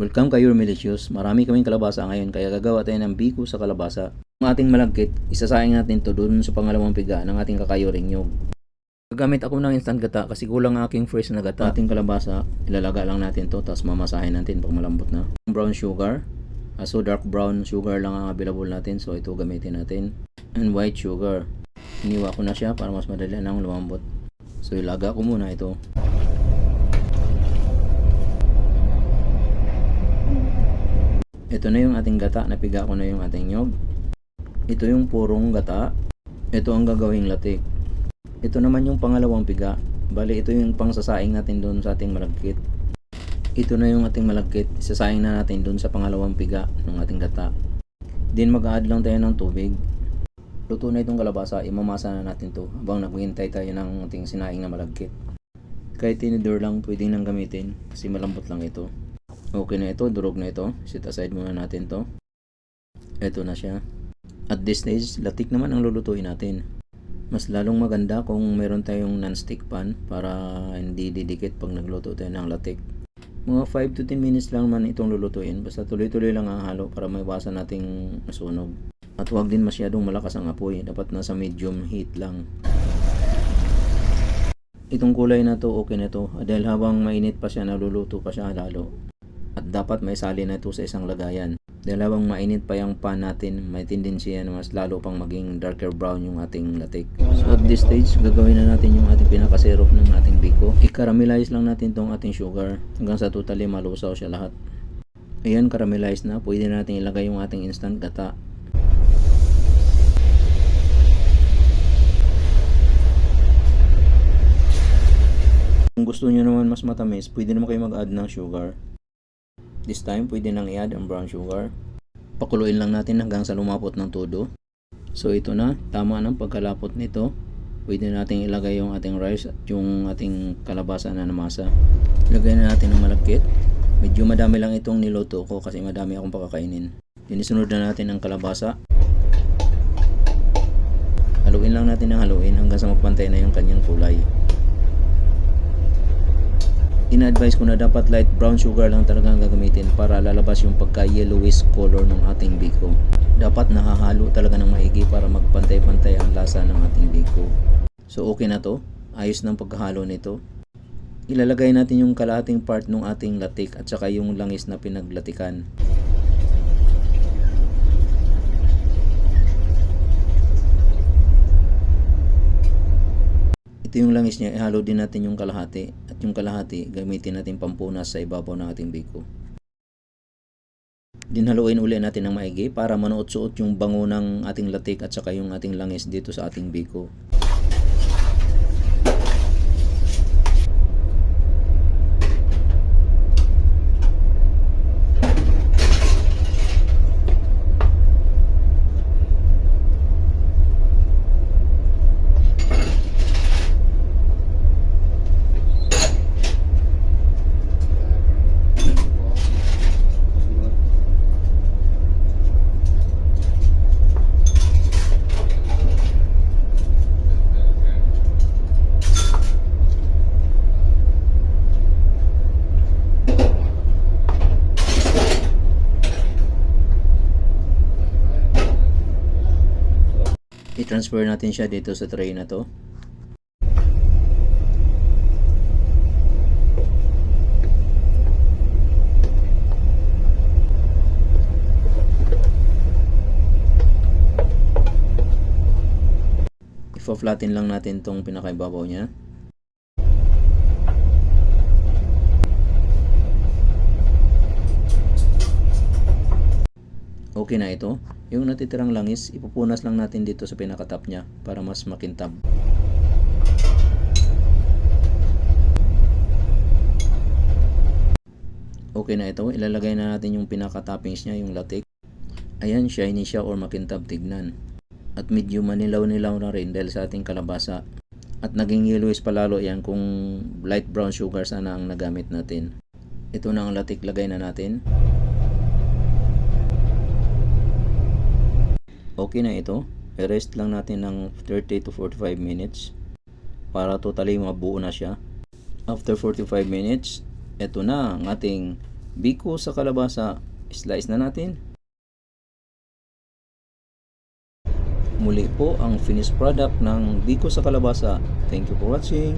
Welcome kayo Milicious. Marami kaming kalabasa ngayon kaya gagawa tayo ng biko sa kalabasa. Ang ating malagkit, isasayang natin to doon sa pangalawang piga ng ating kakayoring nyog. Gagamit ako ng instant gata kasi kulang ang aking fresh na gata. Ating kalabasa, ilalaga lang natin to tapos mamasahin natin pag malambot na. Brown sugar, ah, so dark brown sugar lang ang available natin so ito gamitin natin. And white sugar. Iniwa ko na siya para mas madali nang lumambot. So ilaga ko muna ito. Ito na yung ating gata, napiga ko na yung ating nyog. Ito yung purong gata. Ito ang gagawing latik. Ito naman yung pangalawang piga. Bali, ito yung pangsasaing natin doon sa ating malagkit. Ito na yung ating malagkit. Isasaing na natin doon sa pangalawang piga ng ating gata. Din mag-add lang tayo ng tubig. Luto na itong kalabasa, imamasa na natin to habang naghihintay tayo ng ating sinaing na malagkit. Kahit tinidor lang pwedeng nang gamitin kasi malambot lang ito. Okay na ito, durog na ito. Set aside muna natin to. Ito na siya. At this stage, latik naman ang lulutuin natin. Mas lalong maganda kung meron tayong non-stick pan para hindi didikit pag nagluto tayo ng latik. Mga 5 to 10 minutes lang man itong lulutuin. Basta tuloy-tuloy lang ang halo para maiwasan nating masunog. At huwag din masyadong malakas ang apoy. Dapat nasa medium heat lang. Itong kulay na to okay na to dahil habang mainit pa siya naluluto pa siya lalo. At dapat may sali na ito sa isang lagayan. Dahil habang mainit pa yung pan natin, may tendency na mas lalo pang maging darker brown yung ating latik. So at this stage, gagawin na natin yung ating pinakasyrup ng ating biko. I-caramelize lang natin tong ating sugar hanggang sa totally malusaw siya lahat. Ayan, caramelize na. Pwede na natin ilagay yung ating instant gata. Kung gusto nyo naman mas matamis, pwede naman kayo mag-add ng sugar. This time, pwede nang i-add ang brown sugar. Pakuluin lang natin hanggang sa lumapot ng todo. So ito na, tama ng pagkalapot nito. Pwede natin ilagay yung ating rice at yung ating kalabasa na namasa. Ilagay na natin ng malagkit. Medyo madami lang itong niluto ko kasi madami akong pakakainin. Dinisunod na natin ang kalabasa. Haluin lang natin ng haluin hanggang sa magpantay na yung kanyang kulay. Ina-advise ko na dapat light brown sugar lang talaga ang gagamitin para lalabas yung pagka-yellowish color ng ating biko. Dapat nahahalo talaga ng maigi para magpantay-pantay ang lasa ng ating biko. So okay na to. Ayos ng pagkahalo nito. Ilalagay natin yung kalahating part ng ating latik at saka yung langis na pinaglatikan. Ito yung langis niya, ihalo din natin yung kalahati at yung kalahati gamitin natin pampunas sa ibabaw ng ating biko. Dinhaluin uli natin ng maigi para manuot-suot yung bango ng ating latik at saka yung ating langis dito sa ating biko. I-transfer natin siya dito sa tray na to. Ifa-flatten lang natin tong pinakaibabaw niya. Okay na ito. Yung natitirang langis, ipupunas lang natin dito sa pinakatap niya para mas makintab. Okay na ito. Ilalagay na natin yung pinaka-toppings niya, yung latik. Ayan, shiny siya or makintab tignan. At medyo manilaw-nilaw na rin dahil sa ating kalabasa. At naging yellowish palalo yan kung light brown sugar sana ang nagamit natin. Ito na ang latik, lagay na natin. Okay na ito. rest lang natin ng 30 to 45 minutes para totally mabuo na siya. After 45 minutes, ito na ang ating biko sa kalabasa. Slice na natin. Muli po ang finished product ng biko sa kalabasa. Thank you for watching.